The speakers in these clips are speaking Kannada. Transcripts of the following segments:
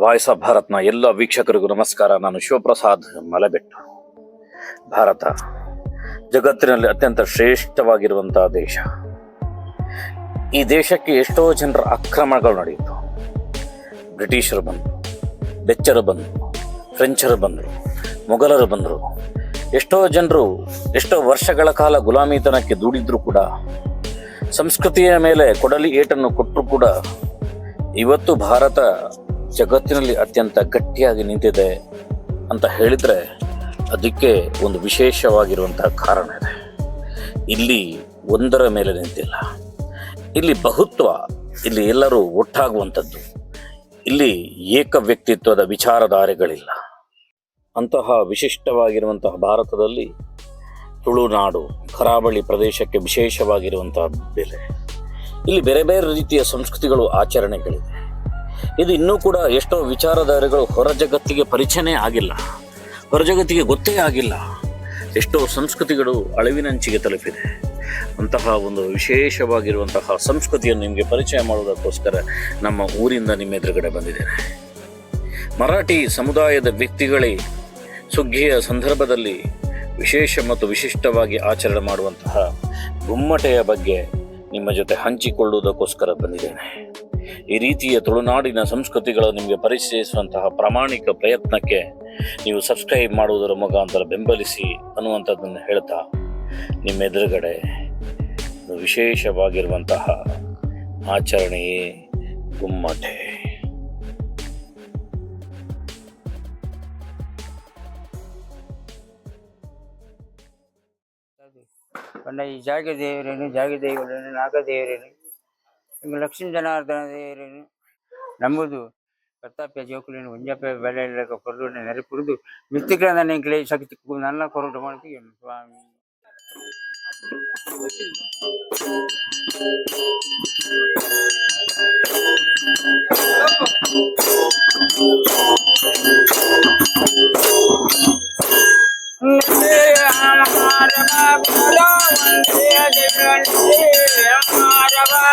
ವಾಯ್ಸ್ ಆಫ್ ಭಾರತ್ನ ಎಲ್ಲ ವೀಕ್ಷಕರಿಗೂ ನಮಸ್ಕಾರ. ನಾನು ಶಿವಪ್ರಸಾದ್ ಮಲೆಬೆಟ್ಟು. ಭಾರತ ಜಗತ್ತಿನಲ್ಲಿ ಅತ್ಯಂತ ಶ್ರೇಷ್ಠವಾಗಿರುವಂತಹ ದೇಶ. ಈ ದೇಶಕ್ಕೆ ಎಷ್ಟೋ ಜನರ ಆಕ್ರಮಣಗಳು ನಡೆಯಿತು. ಬ್ರಿಟಿಷರು ಬಂದರು, ಡಚ್ಚರು ಬಂದರು, ಫ್ರೆಂಚರು ಬಂದರು, ಮೊಘಲರು ಬಂದರು. ಎಷ್ಟೋ ಜನರು ಎಷ್ಟೋ ವರ್ಷಗಳ ಕಾಲ ಗುಲಾಮಿತನಕ್ಕೆ ದುಡಿದ್ರು ಕೂಡ ಸಂಸ್ಕೃತಿಯ ಮೇಲೆ ಕೊಡಲಿ ಏಟನ್ನು ಕೊಟ್ಟರು ಕೂಡ ಇವತ್ತು ಭಾರತ ಜಗತ್ತಿನಲ್ಲಿ ಅತ್ಯಂತ ಗಟ್ಟಿಯಾಗಿ ನಿಂತಿದೆ ಅಂತ ಹೇಳಿದರೆ ಅದಕ್ಕೆ ಒಂದು ವಿಶೇಷವಾಗಿರುವಂತಹ ಕಾರಣ ಇದೆ. ಇಲ್ಲಿ ಒಂದರ ಮೇಲೆ ನಿಂತಿಲ್ಲ. ಇಲ್ಲಿ ಬಹುತ್ವ, ಇಲ್ಲಿ ಎಲ್ಲರೂ ಒಟ್ಟಾಗುವಂಥದ್ದು. ಇಲ್ಲಿ ಏಕ ವ್ಯಕ್ತಿತ್ವದ ವಿಚಾರಧಾರೆಗಳಿಲ್ಲ. ಅಂತಹ ವಿಶಿಷ್ಟವಾಗಿರುವಂತಹ ಭಾರತದಲ್ಲಿ ತುಳುನಾಡು, ಕರಾವಳಿ ಪ್ರದೇಶಕ್ಕೆ ವಿಶೇಷವಾಗಿರುವಂತಹ ಬೆಲೆ. ಇಲ್ಲಿ ಬೇರೆ ಬೇರೆ ರೀತಿಯ ಸಂಸ್ಕೃತಿಗಳು, ಆಚರಣೆಗಳಿವೆ. ಇದು ಇನ್ನೂ ಕೂಡ ಎಷ್ಟೋ ವಿಚಾರಧಾರೆಗಳು ಹೊರ ಜಗತ್ತಿಗೆ ಪರಿಚಯನೇ ಆಗಿಲ್ಲ. ಹೊರ ಜಗತ್ತಿಗೆ ಗೊತ್ತೇ ಆಗಿಲ್ಲ. ಎಷ್ಟೋ ಸಂಸ್ಕೃತಿಗಳು ಅಳಿವಿನಂಚಿಗೆ ತಲುಪಿದೆ. ಅಂತಹ ಒಂದು ವಿಶೇಷವಾಗಿರುವಂತಹ ಸಂಸ್ಕೃತಿಯನ್ನು ನಿಮಗೆ ಪರಿಚಯ ಮಾಡುವುದಕ್ಕೋಸ್ಕರ ನಮ್ಮ ಊರಿಂದ ನಿಮ್ಮ ಎದುರುಗಡೆ ಬಂದಿದ್ದೇನೆ. ಮರಾಠಿ ಸಮುದಾಯದ ವ್ಯಕ್ತಿಗಳೇ ಸುಗ್ಗಿಯ ಸಂದರ್ಭದಲ್ಲಿ ವಿಶೇಷ ಮತ್ತು ವಿಶಿಷ್ಟವಾಗಿ ಆಚರಣೆ ಮಾಡುವಂತಹ ಗುಮ್ಮಟೆಯ ಬಗ್ಗೆ ನಿಮ್ಮ ಜೊತೆ ಹಂಚಿಕೊಳ್ಳುವುದಕ್ಕೋಸ್ಕರ ಬಂದಿದ್ದೇನೆ. ಈ ರೀತಿಯ ತುಳುನಾಡಿನ ಸಂಸ್ಕೃತಿಗಳು ನಿಮಗೆ ಪರಿಚಯಿಸುವಂತಹ ಪ್ರಾಮಾಣಿಕ ಪ್ರಯತ್ನಕ್ಕೆ ನೀವು ಸಬ್ಸ್ಕ್ರೈಬ್ ಮಾಡುವುದರ ಮುಖಾಂತರ ಬೆಂಬಲಿಸಿ ಅನ್ನುವಂಥದ್ದನ್ನು ಹೇಳ್ತಾ ನಿಮ್ಮ ಎದುರುಗಡೆ ವಿಶೇಷವಾಗಿರುವಂತಹ ಆಚರಣೆಯೇ ಗುಮ್ಮಟೆ. ಜಾಗ ದೇವರೇನು ಜಾಗ ದೇವರೇನು ನಾಗ ದೇವರೇನು ಹಿಂಗೆ ಲಕ್ಷ್ಮೀ ಜನಾರ್ದನ ದೇವರೇನು ನಂಬುದು ಪ್ರತಾಪ್ಯ ಜೋಕುಲಿನ ಒಂಜಪ್ಪ ಬೆಲೆ ಕೊರಡು ನೆರೆ ಕುಡಿದು ಮಿತ್ತಿಗಳ ನನ್ನ ಕ್ಲೇ ಶಕ್ತಿ ನನ್ನ ಕೊರಡು ಮಾಡ್ತೀವಿ ಸ್ವಾಮಿ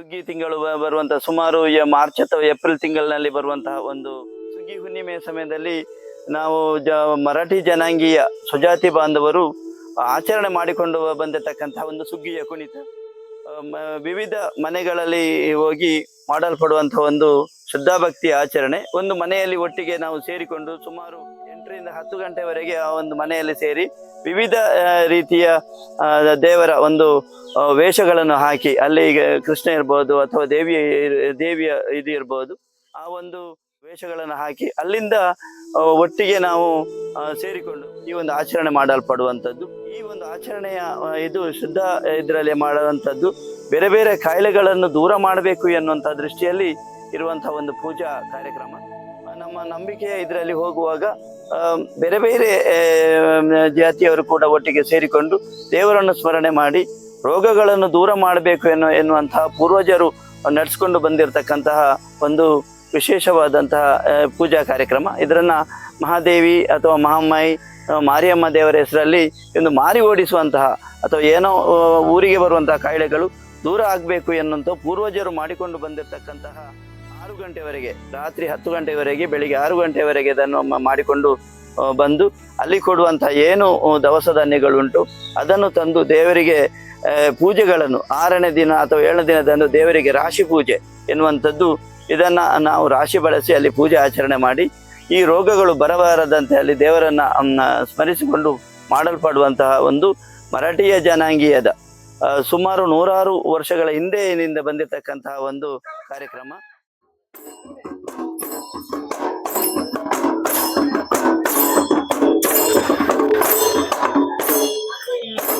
ಸುಗ್ಗಿ ತಿಂಗಳು ಬರುವಂತಹ ಸುಮಾರು ಮಾರ್ಚ್ ಅಥವಾ ಏಪ್ರಿಲ್ ತಿಂಗಳಿನಲ್ಲಿ ಬರುವಂತಹ ಒಂದು ಸುಗ್ಗಿ ಹುಣ್ಣಿಮೆಯ ಸಮಯದಲ್ಲಿ ನಾವು ಜ ಮರಾಠಿ ಜನಾಂಗೀಯ ಸ್ವಜಾತಿ ಬಾಂಧವರು ಆಚರಣೆ ಮಾಡಿಕೊಂಡು ಬಂದಿರತಕ್ಕಂತಹ ಒಂದು ಸುಗ್ಗಿಯ ಕುಣಿತ. ವಿವಿಧ ಮನೆಗಳಲ್ಲಿ ಹೋಗಿ ಮಾಡಲ್ಪಡುವಂತಹ ಒಂದು ಶ್ರದ್ಧಾಭಕ್ತಿಯ ಆಚರಣೆ. ಒಂದು ಮನೆಯಲ್ಲಿ ಒಟ್ಟಿಗೆ ನಾವು ಸೇರಿಕೊಂಡು ಸುಮಾರು ಎಂಟರಿಂದ ಹತ್ತು ಗಂಟೆವರೆಗೆ ಆ ಒಂದು ಮನೆಯಲ್ಲಿ ಸೇರಿ ವಿವಿಧ ರೀತಿಯ ದೇವರ ಒಂದು ವೇಷಗಳನ್ನು ಹಾಕಿ ಅಲ್ಲಿ ಈಗ ಕೃಷ್ಣ ಇರ್ಬೋದು ಅಥವಾ ದೇವಿಯ ದೇವಿಯ ಇದು ಇರ್ಬೋದು, ಆ ಒಂದು ವೇಷಗಳನ್ನು ಹಾಕಿ ಅಲ್ಲಿಂದ ಒಟ್ಟಿಗೆ ನಾವು ಸೇರಿಕೊಂಡು ಈ ಒಂದು ಆಚರಣೆ ಮಾಡಲ್ಪಡುವಂಥದ್ದು. ಈ ಒಂದು ಆಚರಣೆಯ ಇದು ಶುದ್ಧ ಇದರಲ್ಲಿ ಮಾಡುವಂಥದ್ದು ಬೇರೆ ಬೇರೆ ಕಾಯಿಲೆಗಳನ್ನು ದೂರ ಮಾಡಬೇಕು ಎನ್ನುವಂಥ ದೃಷ್ಟಿಯಲ್ಲಿ ಇರುವಂತಹ ಒಂದು ಪೂಜಾ ಕಾರ್ಯಕ್ರಮ. ನಮ್ಮ ನಂಬಿಕೆಯ ಇದರಲ್ಲಿ ಹೋಗುವಾಗ ಬೇರೆ ಬೇರೆ ಜಾತಿಯವರು ಕೂಡ ಒಟ್ಟಿಗೆ ಸೇರಿಕೊಂಡು ದೇವರನ್ನು ಸ್ಮರಣೆ ಮಾಡಿ ರೋಗಗಳನ್ನು ದೂರ ಮಾಡಬೇಕು ಎನ್ನುವ, ಎನ್ನುವಂತಹ ಪೂರ್ವಜರು ನಡೆಸ್ಕೊಂಡು ಬಂದಿರತಕ್ಕಂತಹ ಒಂದು ವಿಶೇಷವಾದಂತಹ ಪೂಜಾ ಕಾರ್ಯಕ್ರಮ. ಇದರನ್ನು ಮಹಾದೇವಿ ಅಥವಾ ಮಹಾಮಾಯಿ ಮಾರಿಯಮ್ಮ ದೇವರ ಹೆಸರಲ್ಲಿ ಒಂದು ಮಾರಿ ಓಡಿಸುವಂತಹ ಅಥವಾ ಏನೋ ಊರಿಗೆ ಬರುವಂತಹ ಕಾಯಿಲೆಗಳು ದೂರ ಆಗಬೇಕು ಎನ್ನುವಂಥ ಪೂರ್ವಜರು ಮಾಡಿಕೊಂಡು ಬಂದಿರತಕ್ಕಂತಹ ಆರು ಗಂಟೆವರೆಗೆ, ರಾತ್ರಿ ಹತ್ತು ಗಂಟೆವರೆಗೆ, ಬೆಳಿಗ್ಗೆ ಆರು ಗಂಟೆವರೆಗೆ ಇದನ್ನು ಮ- ಮಾಡಿಕೊಂಡು ಬಂದು ಅಲ್ಲಿ ಕೊಡುವಂಥ ಏನು ದವಸ ಧಾನ್ಯಗಳುಂಟು, ಅದನ್ನು ತಂದು ದೇವರಿಗೆ ಪೂಜೆಗಳನ್ನು, ಆರನೇ ದಿನ ಅಥವಾ ಏಳನೇ ದಿನದಂದು ದೇವರಿಗೆ ರಾಶಿ ಪೂಜೆ ಎನ್ನುವಂಥದ್ದು, ಇದನ್ನ ನಾವು ರಾಶಿ ಬಳಸಿ ಅಲ್ಲಿ ಪೂಜೆ ಆಚರಣೆ ಮಾಡಿ, ಈ ರೋಗಗಳು ಬರಬಾರದಂತೆ ಅಲ್ಲಿ ದೇವರನ್ನ ಸ್ಮರಿಸಿಕೊಂಡು ಮಾಡಲ್ಪಡುವಂತಹ ಒಂದು ಮರಾಠಿಯ ಜನಾಂಗೀಯದ ಸುಮಾರು ನೂರಾರು ವರ್ಷಗಳ ಹಿಂದೆ ಬಂದಿರತಕ್ಕಂತಹ ಒಂದು ಕಾರ್ಯಕ್ರಮ.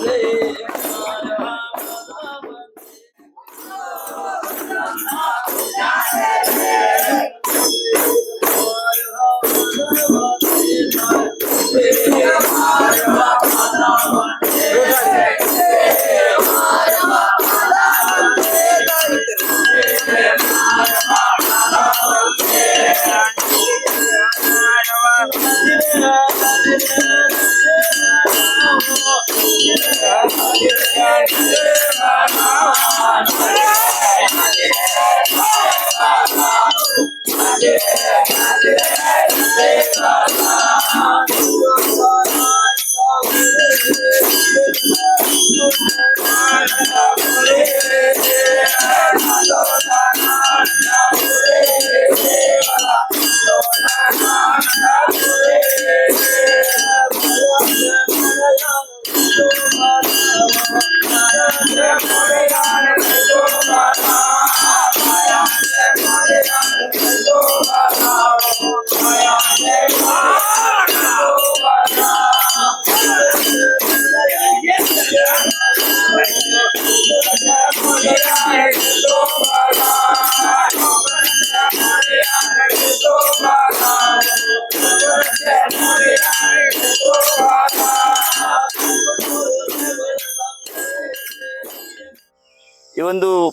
Yeah. ಈ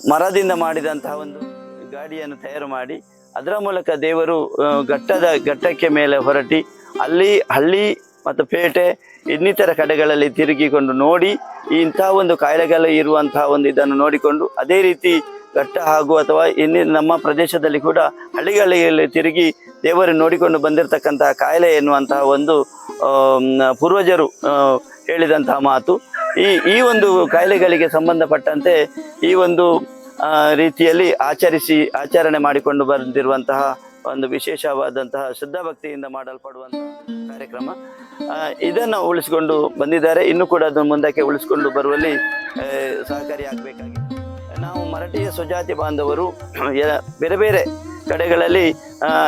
ಮರದಿಂದ ಮಾಡಿದಂತಹ ಒಂದು ಗಾಡಿಯನ್ನು ತಯಾರು ಮಾಡಿ ಅದರ ಮೂಲಕ ದೇವರು ಘಟ್ಟದ, ಘಟ್ಟಕ್ಕೆ ಮೇಲೆ ಹೊರಟಿ ಅಲ್ಲಿ ಹಳ್ಳಿ ಮತ್ತು ಪೇಟೆ ಇನ್ನಿತರ ಕಡೆಗಳಲ್ಲಿ ತಿರುಗಿಕೊಂಡು ನೋಡಿ ಇಂತಹ ಒಂದು ಕಾಯಿಲೆಗಳು ಇರುವಂತಹ ಒಂದು ಇದನ್ನು ನೋಡಿಕೊಂಡು ಅದೇ ರೀತಿ ಘಟ್ಟ ಹಾಗೂ ಅಥವಾ ಇನ್ನಿ ನಮ್ಮ ಪ್ರದೇಶದಲ್ಲಿ ಕೂಡ ಹಳ್ಳಿಗಳಲ್ಲಿ ತಿರುಗಿ ದೇವರು ನೋಡಿಕೊಂಡು ಬಂದಿರತಕ್ಕಂತಹ ಕಾಯಿಲೆ ಎನ್ನುವಂತಹ ಒಂದು ಪೂರ್ವಜರು ಹೇಳಿದಂತಹ ಮಾತು. ಈ ಈ ಒಂದು ಕಾಯಿಲೆಗಳಿಗೆ ಸಂಬಂಧಪಟ್ಟಂತೆ ಈ ಒಂದು ರೀತಿಯಲ್ಲಿ ಆಚರಿಸಿ, ಆಚರಣೆ ಮಾಡಿಕೊಂಡು ಬಂದಿರುವಂತಹ ಒಂದು ವಿಶೇಷವಾದಂತಹ ಭಕ್ತಿಯಿಂದ ಮಾಡಲ್ಪಡುವಂತಹ ಕಾರ್ಯಕ್ರಮ. ಇದನ್ನು ಉಳಿಸಿಕೊಂಡು ಬಂದಿದ್ದಾರೆ. ಇನ್ನು ಕೂಡ ಅದನ್ನು ಮುಂದಕ್ಕೆ ಉಳಿಸಿಕೊಂಡು ಬರುವಲ್ಲಿ ಸಹಕಾರಿಯಾಗಬೇಕಾಗಿ. ಸಹಕಾರಿಯಾಗಬೇಕಾಗಿದೆ ನಾವು ಮರಾಠಿಯ ಸ್ವಜಾತಿ ಬಾಂಧವರು ಬೇರೆ ಬೇರೆ ಕಡೆಗಳಲ್ಲಿ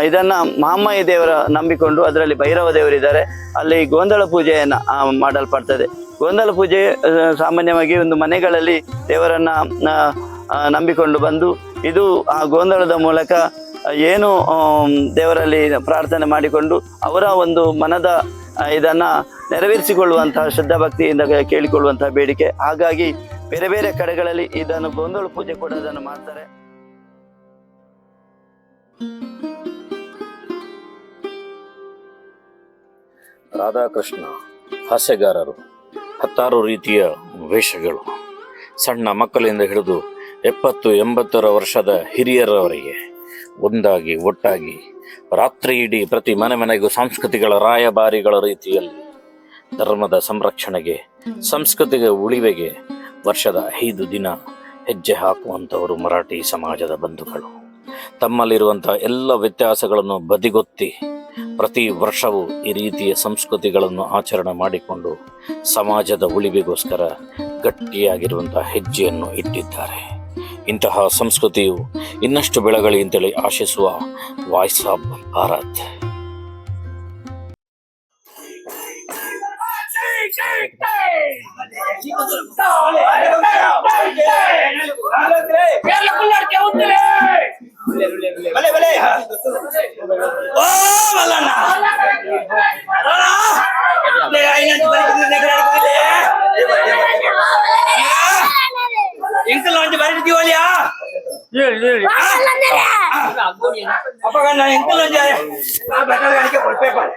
ಇದನ್ನು ಮಹಮ್ಮಯ್ಯ ದೇವರ ನಂಬಿಕೊಂಡು ಅದರಲ್ಲಿ ಭೈರವ ದೇವರಿದ್ದಾರೆ. ಅಲ್ಲಿ ಗೋಂದಳ ಪೂಜೆಯನ್ನು ಮಾಡಲ್ಪಡ್ತದೆ. ಗೋಂದಳ ಪೂಜೆ ಸಾಮಾನ್ಯವಾಗಿ ಒಂದು ಮನೆಗಳಲ್ಲಿ ದೇವರನ್ನ ನಂಬಿಕೊಂಡು ಬಂದು ಇದು ಆ ಗೊಂದಲದ ಮೂಲಕ ಏನು ದೇವರಲ್ಲಿ ಪ್ರಾರ್ಥನೆ ಮಾಡಿಕೊಂಡು ಅವರ ಒಂದು ಮನದ ಇದನ್ನು ನೆರವೇರಿಸಿಕೊಳ್ಳುವಂತಹ ಶ್ರದ್ಧಾ ಭಕ್ತಿಯಿಂದ ಕೇಳಿಕೊಳ್ಳುವಂತಹ ಬೇಡಿಕೆ. ಹಾಗಾಗಿ ಬೇರೆ ಬೇರೆ ಕಡೆಗಳಲ್ಲಿ ಇದನ್ನು ಗೊಂದಲ ಪೂಜೆ ಕೂಡ ಇದನ್ನು ಮಾಡ್ತಾರೆ. ರಾಧಾಕೃಷ್ಣ ಹಾಸ್ಯಗಾರರು. ಹತ್ತಾರು ರೀತಿಯ ವೇಷಗಳು. ಸಣ್ಣ ಮಕ್ಕಳಿಂದ ಹಿಡಿದು ಎಪ್ಪತ್ತು, ಎಂಬತ್ತರ ವರ್ಷದ ಹಿರಿಯರವರೆಗೆ ಒಂದಾಗಿ, ಒಟ್ಟಾಗಿ ರಾತ್ರಿ ಪ್ರತಿ ಮನೆ ಮನೆಗೂ ಸಾಂಸ್ಕೃತಿಗಳ ರಾಯಭಾರಿಗಳ ರೀತಿಯಲ್ಲಿ ಧರ್ಮದ ಸಂರಕ್ಷಣೆಗೆ, ಸಂಸ್ಕೃತಿಗೆ ಉಳಿವೆಗೆ ವರ್ಷದ ಐದು ದಿನ ಹೆಜ್ಜೆ ಹಾಕುವಂಥವರು ಮರಾಠಿ ಸಮಾಜದ ಬಂಧುಗಳು. ತಮ್ಮಲ್ಲಿರುವಂಥ ಎಲ್ಲ ವ್ಯತ್ಯಾಸಗಳನ್ನು ಬದಿಗೊತ್ತಿ ಪ್ರತಿ ವರ್ಷವೂ ಈ ರೀತಿಯ ಸಂಸ್ಕೃತಿಗಳನ್ನು ಆಚರಣೆ ಮಾಡಿಕೊಂಡು ಸಮಾಜದ ಉಳಿವಿಗೋಸ್ಕರ ಗಟ್ಟಿಯಾಗಿರುವಂತಹ ಹೆಜ್ಜೆಯನ್ನು ಇಟ್ಟಿದ್ದಾರೆ. ಇಂತಹ ಸಂಸ್ಕೃತಿಯು ಇನ್ನಷ್ಟು ಬೆಳಗಳಿ ಅಂತೇಳಿ ಆಶಿಸುವ ವಾಯ್ಸ್ ಆಫ್ ಭಾರತ್. எங்கள் வந்து மறுபடி தீவாளியா அப்ப நான் எங்கள் வந்து பெட்ரோல் அடிக்க போய் பேப்பாரு